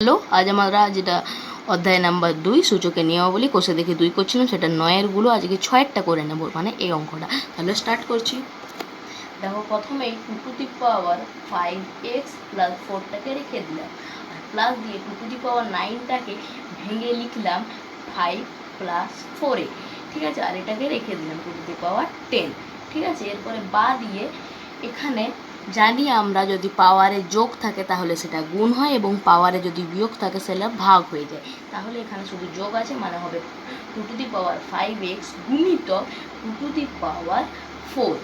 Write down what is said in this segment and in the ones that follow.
Hello, আজ আমরা যেটা অধ্যায় নাম্বার দুই সূচকের নিয়মাবলী কোষে দেখে দুই করছিলাম, সেটা নয়েরগুলো আজকে ছয়েরটা করে নেব মানে এই অঙ্কটা। তাহলে স্টার্ট করছি। দেখো, প্রথমেই two to the power five x plus ফোরটাকে রেখে দিলাম। আর প্লাস দিয়ে টু টু দি পাওয়ার নাইনটাকে ভেঙে লিখলাম ফাইভ প্লাস ফোরে ঠিক আছে? আর এটাকে রেখে দিলাম two to the power ten. ঠিক আছে? এরপরে বা দিয়ে এখানে জানি আমরা যদি পাওয়ারে যোগ থাকে তাহলে সেটা গুণ হয় এবং পাওয়ারে যদি বিয়োগ থাকে সেটা ভাগ হয়ে যায়। তাহলে এখানে শুধু যোগ আছে মানে হবে two to the power five x গুণিত two to the power four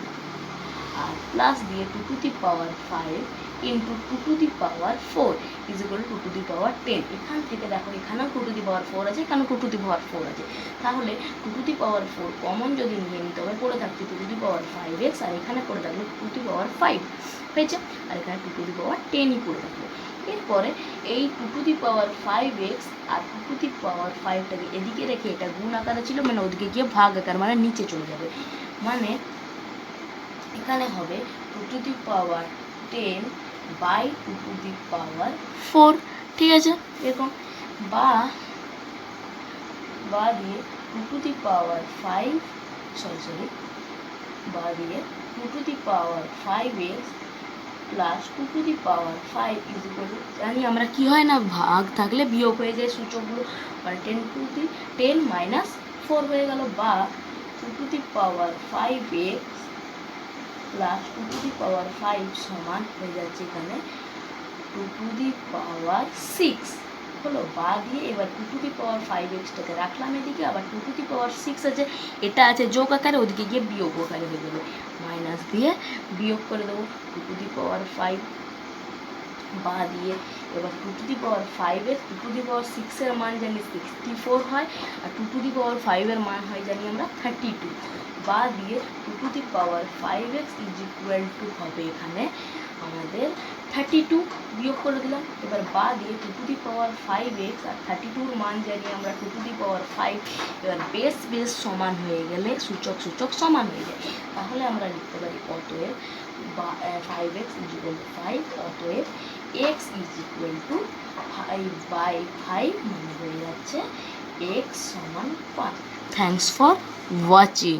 R plus দিয়ে two to the power five into two to the power four is equal two to the power ten এখান থেকে দেখো এখানেও two to the power four আছে এখানেও two to the power four আছে তাহলে two to the power four common যদি নিয়ে নিতে হবে পড়ে থাকছে two to the power five x আর এখানে পড়ে থাকল two to the power five হয়েছে আর এখানে টু টু দি পাওয়ার টেনই পড়ে থাকল এরপরে এই two to the power five x R two two the power ফাইভটাকে এদিকে রেখে এটা গুণ আকারে ছিল মানে ওদিকে গিয়ে ভাগ আকার মানে নিচে চলে যাবে মানে এখানে হবে two to the power ten by two to the power. Four ঠিক আছে? এরকম বা বা দিয়ে two to the power five sorry sorry বা দিয়ে two to the power five x plus two to the power five is equal জানি আমরা কি হয় না ভাগ থাকলে বিয়োগ হয়ে যায় সূচকগুলো। মানে ten to the ten minus four হয়ে গেল বা two to the power five x plus two to the power five সমান হয়ে যাচ্ছে এখানে two to the power six হলো, বা দিয়ে এবার two to the power five এক্সটাকে রাখলাম এদিকে, আবার two to the power six আছে, এটা আছে যোগ আকারে, ওদিকে গিয়ে বিয়োগ আকারে হয়ে যাবে। মাইনাস দিয়ে বিয়োগ করে দেবো two to the power five বা দিয়ে এবার টু টু দি পাওয়ার ফাইভের টু টু দি পাওয়ার সিক্সের মান জানি সিক্সটি ফোর হয়, আর টু টু দি পাওয়ার ফাইভের মান হয় জানি আমরা থার্টি টু বা দিয়ে two to the power five x is equal to হবে এখানে। আমাদের থার্টি টু বিয়োগ করে দিলাম। এবার বা দিয়ে two to the power five x R thirty টুর মান জানি আমরা two to the power five এবার বেস বেস সমান হয়ে গেলে, সূচক সূচক সমান হয়ে যায়। তাহলে আমরা লিখতে পারি অতএব বা five x is equal to five অতএব x is equal to five by five মানে হয়ে যাচ্ছে এক্স সমান পাঁচ থ্যাংকস ফর ওয়াচিং